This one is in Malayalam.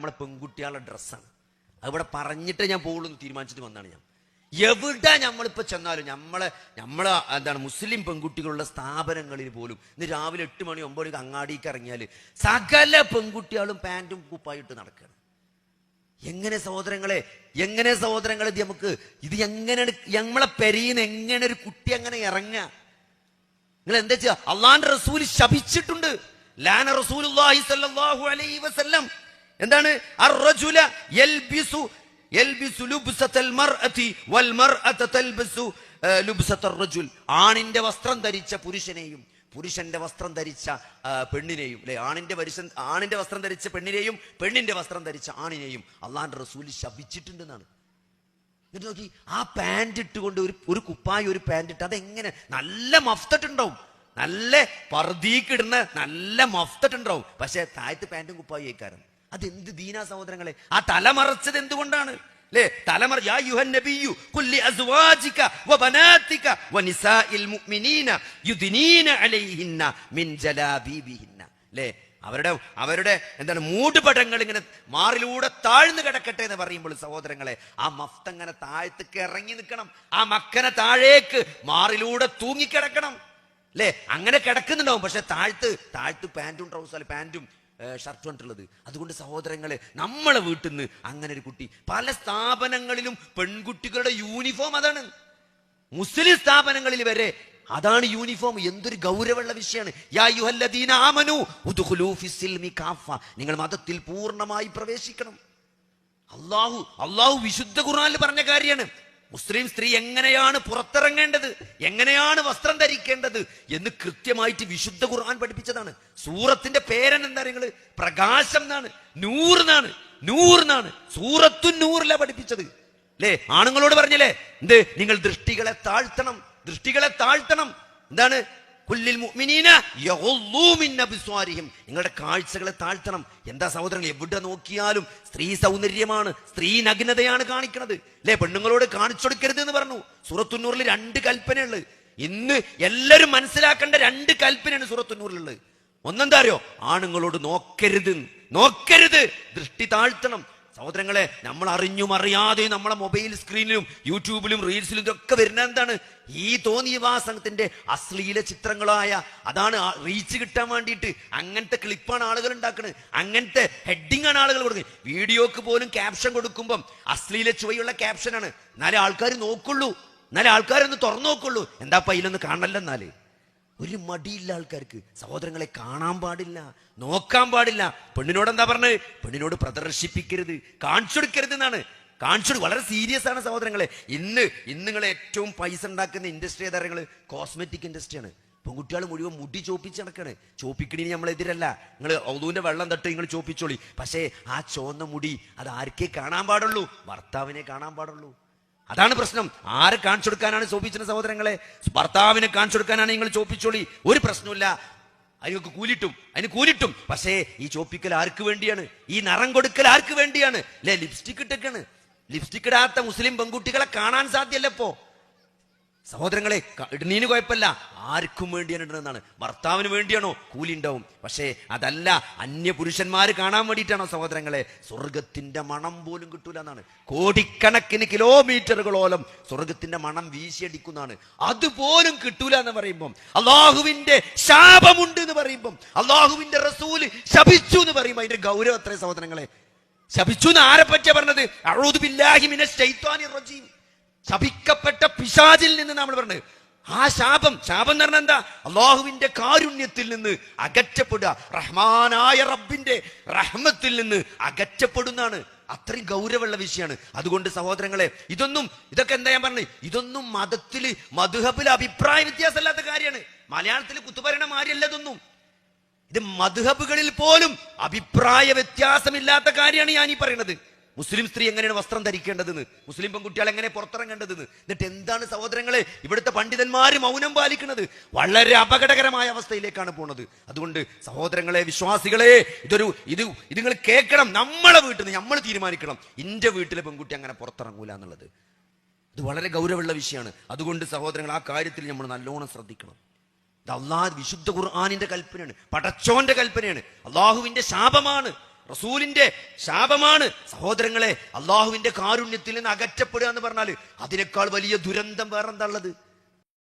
നമ്മളെ പെൺകുട്ടികളുടെ ഡ്രസ്സാണ്. അവിടെ പറഞ്ഞിട്ട് ഞാൻ പോകുള്ളൂ എന്ന് തീരുമാനിച്ചിട്ട് വന്നാണ് ഞാൻ. എവിടെ നമ്മളിപ്പോൾ ചെന്നാലും നമ്മളെ നമ്മളെ എന്താണ് മുസ്ലിം പെൺകുട്ടികളുള്ള സ്ഥാപനങ്ങളിൽ പോലും ഇന്ന് രാവിലെ എട്ട് മണി ഒമ്പത് മണിക്ക് അങ്ങാടിക്ക് ഇറങ്ങിയാൽ സകല പെൺകുട്ടികളും പാന്റും കുപ്പായിട്ട് നടക്കുകയാണ് എങ്ങനെ സഹോദരങ്ങളെ എങ്ങനെ സഹോദരങ്ങളെ ഇത് നമുക്ക് ഇത് എങ്ങനെ നമ്മളെ പെരീന്ന് എങ്ങനെ ഒരു കുട്ടി അങ്ങനെ ഇറങ്ങുക? നിങ്ങൾ എന്താ ചെയ്യുക? അള്ളാന്റെ റസൂൽ ശപിച്ചിട്ടുണ്ട്. ലാന റസൂൽ അലൈഹി വസല്ലം. എന്താണ്? ആണിന്റെ വസ്ത്രം ധരിച്ച പുരുഷനെയും പുരുഷന്റെ വസ്ത്രം ധരിച്ച പെണ്ണിനെയും അല്ലെ? ആണിന്റെ പുരുഷൻ ആണിന്റെ വസ്ത്രം ധരിച്ച പെണ്ണിനെയും പെണ്ണിന്റെ വസ്ത്രം ധരിച്ച ആണിനെയും അള്ളാന്റെ റസൂൽ ശപിച്ചിട്ടുണ്ടെന്നാണ്. എന്നിട്ട് നോക്കി ആ പാന്റ് ഇട്ടുകൊണ്ട് ഒരു ഒരു കുപ്പായി ഒരു പാന്റ് ഇട്ട് അതെങ്ങനെ നല്ല മഫ്തട്ടുണ്ടാവും നല്ല പർദീക്കിടുന്ന നല്ല മഫ്തട്ടുണ്ടാവും പക്ഷെ താഴത്ത് പാന്റും കുപ്പായി ഏക്കാരം അതെന്ത് ദീനാ സഹോദരങ്ങളെ? ആ തല മറച്ചത് എന്തുകൊണ്ടാണ് നബിയു അസ്വാജിക മുഅ്മിനീന അലൈഹിന്ന മിൻ അവരുടെ അവരുടെ എന്താണ് മൂടുപടങ്ങൾ ഇങ്ങനെ മാറിലൂടെ താഴ്ന്നു കിടക്കട്ടെ എന്ന് പറയുമ്പോൾ സഹോദരങ്ങളെ ആ മഫ്ത അങ്ങനെ താഴത്തേക്ക് ഇറങ്ങി നിൽക്കണം. ആ മക്കനെ താഴേക്ക് മാറിലൂടെ തൂങ്ങിക്കിടക്കണം. അല്ലേ അങ്ങനെ കിടക്കുന്നുണ്ടാവും. പക്ഷെ താഴ്ത്ത് താഴ്ത്ത് പാന്റും ട്രൗസർ പാന്റും ഷർട്ടും കണ്ടിട്ടുള്ളത് അതുകൊണ്ട് സഹോദരങ്ങളെ നമ്മളെ വീട്ടിൽ നിന്ന് അങ്ങനെ ഒരു കുട്ടി. പല സ്ഥാപനങ്ങളിലും പെൺകുട്ടികളുടെ യൂണിഫോം അതാണ്. മുസ്ലിം സ്ഥാപനങ്ങളിൽ വരെ അതാണ് യൂണിഫോം എന്തൊരു ഗൗരവമുള്ള വിഷയമാണ്. നിങ്ങൾ മതത്തിൽ പൂർണമായി പ്രവേശിക്കണം. അള്ളാഹു അള്ളാഹു വിശുദ്ധ ഖുർആനിൽ പറഞ്ഞ കാര്യമാണ്. മുസ്ലിം സ്ത്രീ എങ്ങനെയാണ് പുറത്തിറങ്ങേണ്ടത്? എങ്ങനെയാണ് വസ്ത്രം ധരിക്കേണ്ടത്? എന്ന് കൃത്യമായിട്ട് വിശുദ്ധ ഖുർആൻ പഠിപ്പിച്ചതാണ്. സൂറത്തിന്റെ പേരൻ എന്താ നിങ്ങൾ പ്രകാശം എന്നാണ്. നൂറിനാണ് നൂറിനാണ് സൂറത്തു നൂറില പഠിപ്പിച്ചത്. അല്ലേ ആണുങ്ങളോട് പറഞ്ഞല്ലേ? എന്ത്? നിങ്ങൾ ദൃഷ്ടികളെ താഴ്ത്തണം. ദൃഷ്ടികളെ താഴ്ത്തണം. എന്താണ്? നിങ്ങളുടെ കാഴ്ചകളെ താഴ്ത്തണം. എന്താ സഹോദരങ്ങൾ എവിടെ നോക്കിയാലും സ്ത്രീ സൗന്ദര്യമാണ് സ്ത്രീ നഗ്നതയാണ് കാണിക്കുന്നത് അല്ലേ പെണ്ണുങ്ങളോട് കാണിച്ചു കൊടുക്കരുത് എന്ന് പറഞ്ഞു. സുറത്തുന്നൂറിൽ രണ്ട് കൽപ്പനയുള്ളത് ഇന്ന് എല്ലാവരും മനസ്സിലാക്കേണ്ട രണ്ട് കൽപ്പനയാണ് സുറത്തുന്നൂറിലുള്ളത്. ഒന്നെന്താ അറിയോ? ആണുങ്ങളോട് നോക്കരുത്. നോക്കരുത്. ദൃഷ്ടി താഴ്ത്തണം. സഹോദരങ്ങളെ നമ്മൾ അറിഞ്ഞും അറിയാതെയും നമ്മളെ മൊബൈൽ സ്ക്രീനിലും യൂട്യൂബിലും റീൽസിലും ഇതൊക്കെ വരുന്ന എന്താണ്? ഈ തോന്നിയവാസനത്തിന്റെ അശ്ലീല ചിത്രങ്ങളായ അതാണ് റീച്ച് കിട്ടാൻ വേണ്ടിയിട്ട് അങ്ങനത്തെ ക്ലിപ്പാണ് ആളുകൾ ഉണ്ടാക്കുന്നത് അങ്ങനത്തെ ഹെഡിങ് ആണ് ആളുകൾ കൊടുക്കുന്നത്. വീഡിയോക്ക് പോലും ക്യാപ്ഷൻ കൊടുക്കുമ്പം അശ്ലീല ചുവയുള്ള ക്യാപ്ഷനാണ് എന്നാലേ ആൾക്കാർ നോക്കുള്ളൂ. എന്നാലേ ആൾക്കാരൊന്ന് തുറന്നു നോക്കുള്ളൂ. എന്താ പയ്യിലൊന്ന് കാണല്ല എന്നാൽ? ഒരു മടിയില്ല ആൾക്കാർക്ക്. സഹോദരങ്ങളെ കാണാൻ പാടില്ല നോക്കാൻ പാടില്ല. പെണ്ണിനോട് എന്താ പറഞ്ഞത് പെണ്ണിനോട് പ്രദർശിപ്പിക്കരുത് കാണിച്ചു കൊടുക്കരുത് എന്നാണ്. കാണിച്ചു വളരെ സീരിയസ് ആണ് സഹോദരങ്ങളെ. ഇന്ന് ഇന്ന് നിങ്ങൾ ഏറ്റവും പൈസ ഉണ്ടാക്കുന്ന ഇൻഡസ്ട്രി ഏതാ നിങ്ങൾ കോസ്മെറ്റിക് ഇൻഡസ്ട്രിയാണ് പെൺകുട്ടികൾ മുഴുവൻ മുടി ചോപ്പിച്ച് നടക്കാണ്. ചോപ്പിക്കണി നമ്മളെതിരല്ല നിങ്ങൾ ഔദൂന്റെ വെള്ളം തട്ട് നിങ്ങൾ ചോപ്പിച്ചോളി. പക്ഷേ ആ ചോന്ന മുടി അത് ആർക്കേ കാണാൻ പാടുള്ളൂ? ഭർത്താവിനെ കാണാൻ പാടുള്ളൂ. അതാണ് പ്രശ്നം. ആരെ കാണിച്ചു കൊടുക്കാനാണ് ചോദിച്ചിരുന്ന സഹോദരങ്ങളെ? ഭർത്താവിനെ കാണിച്ചു കൊടുക്കാനാണ് നിങ്ങൾ ചോപ്പിച്ചോളി. ഒരു പ്രശ്നമില്ല അതിനൊക്കെ കൂലിട്ടും. അതിന് കൂലിട്ടും. പക്ഷേ ഈ ചോപ്പിക്കൽ ആർക്ക് വേണ്ടിയാണ്? ഈ നിറം കൊടുക്കൽ ആർക്ക് വേണ്ടിയാണ്? അല്ലെ ലിപ്സ്റ്റിക് ഇട്ടൊക്കെയാണ് ലിപ്സ്റ്റിക് ഇടാത്ത മുസ്ലിം പെൺകുട്ടികളെ കാണാൻ സാധ്യല്ല ഇപ്പോ. സഹോദരങ്ങളെ ഇടുന്നീന് കുഴപ്പമില്ല. ആർക്കും വേണ്ടിയാണ് ഇടുന്നതെന്നാണ് ഭർത്താവിന് വേണ്ടിയാണോ? കൂലി ഉണ്ടാവും പക്ഷേ അതല്ല അന്യ പുരുഷന്മാർ കാണാൻ വേണ്ടിയിട്ടാണോ സഹോദരങ്ങളെ? സ്വർഗത്തിന്റെ മണം പോലും കിട്ടൂല എന്നാണ് കോടിക്കണക്കിന് കിലോമീറ്ററുകളോളം സ്വർഗത്തിന്റെ മണം വീശിയടിക്കുന്നതാണ്. അതുപോലും കിട്ടൂല എന്ന് പറയുമ്പം അള്ളാഹുവിന്റെ ശാപമുണ്ട് എന്ന് പറയുമ്പം അള്ളാഹുവിന്റെ റസൂൽ ശപിച്ചു എന്ന് പറയുമ്പോൾ അതിന്റെ ഗൗരവം അത്രേ സഹോദരങ്ങളെ? ശപിച്ചു എന്ന് ആരെ പറ്റിയ പറഞ്ഞത്? അഊദു ബില്ലാഹി മിനശ് റജീം. ശപിക്കപ്പെട്ട പിശാചിൽ നിന്ന് നമ്മൾ പറഞ്ഞത് ആ ശാപം ശാപം എന്ന് പറഞ്ഞാൽ എന്താ? അള്ളാഹുവിന്റെ കാരുണ്യത്തിൽ നിന്ന് അകറ്റപ്പെടുക. റഹ്മാനായ റബ്ബിന്റെ റഹ്മത്തിൽ നിന്ന് അകറ്റപ്പെടുന്നതാണ്. അത്രയും ഗൗരവമുള്ള വിഷയമാണ്. അതുകൊണ്ട് സഹോദരങ്ങളെ ഇതൊന്നും ഇതൊക്കെ എന്താ ഞാൻ പറഞ്ഞത് ഇതൊന്നും മതത്തിൽ മധുഹബിൽ അഭിപ്രായ വ്യത്യാസമല്ലാത്ത കാര്യമാണ്. മലയാളത്തിൽ കുത്തുപരണ മാറിയല്ല ഇതൊന്നും. ഇത് മധുഹബുകളിൽ പോലും അഭിപ്രായ വ്യത്യാസമില്ലാത്ത കാര്യമാണ് ഞാൻ ഈ പറയുന്നത്. മുസ്ലിം സ്ത്രീ എങ്ങനെയാണ് വസ്ത്രം ധരിക്കേണ്ടതെന്ന്? മുസ്ലിം പെൺകുട്ടികൾ എങ്ങനെ പുറത്തിറങ്ങേണ്ടതെന്ന്? എന്നിട്ട് എന്താണ് സഹോദരങ്ങളെ ഇവിടുത്തെ പണ്ഡിതന്മാർ മൗനം പാലിക്കുന്നത്? വളരെ അപകടകരമായ അവസ്ഥയിലേക്കാണ് പോണത്. അതുകൊണ്ട് സഹോദരങ്ങളെ വിശ്വാസികളെ ഇതൊരു ഇത് ഇത് നിങ്ങൾ കേൾക്കണം. നമ്മളെ വീട്ടിൽ നിന്ന് നമ്മൾ തീരുമാനിക്കണം. ഇന്റെ വീട്ടിലെ പെൺകുട്ടി അങ്ങനെ പുറത്തിറങ്ങൂല എന്നുള്ളത്. ഇത് വളരെ ഗൗരവമുള്ള വിഷയമാണ്. അതുകൊണ്ട് സഹോദരങ്ങൾ ആ കാര്യത്തിൽ നമ്മൾ നല്ലോണം ശ്രദ്ധിക്കണം. ഇത് അള്ളാഹ് വിശുദ്ധ ഖുർആാനിന്റെ കൽപ്പനയാണ്. പടച്ചോന്റെ കൽപ്പനയാണ്. അള്ളാഹുവിന്റെ ശാപമാണ്. റസൂലിന്റെ ശാപമാണ്. സഹോദരങ്ങളെ അള്ളാഹുവിന്റെ കാരുണ്യത്തിൽ നിന്ന് അകറ്റപ്പെടുക എന്ന് പറഞ്ഞാൽ അതിനേക്കാൾ വലിയ ദുരന്തം വേറെന്താ ഉള്ളത്?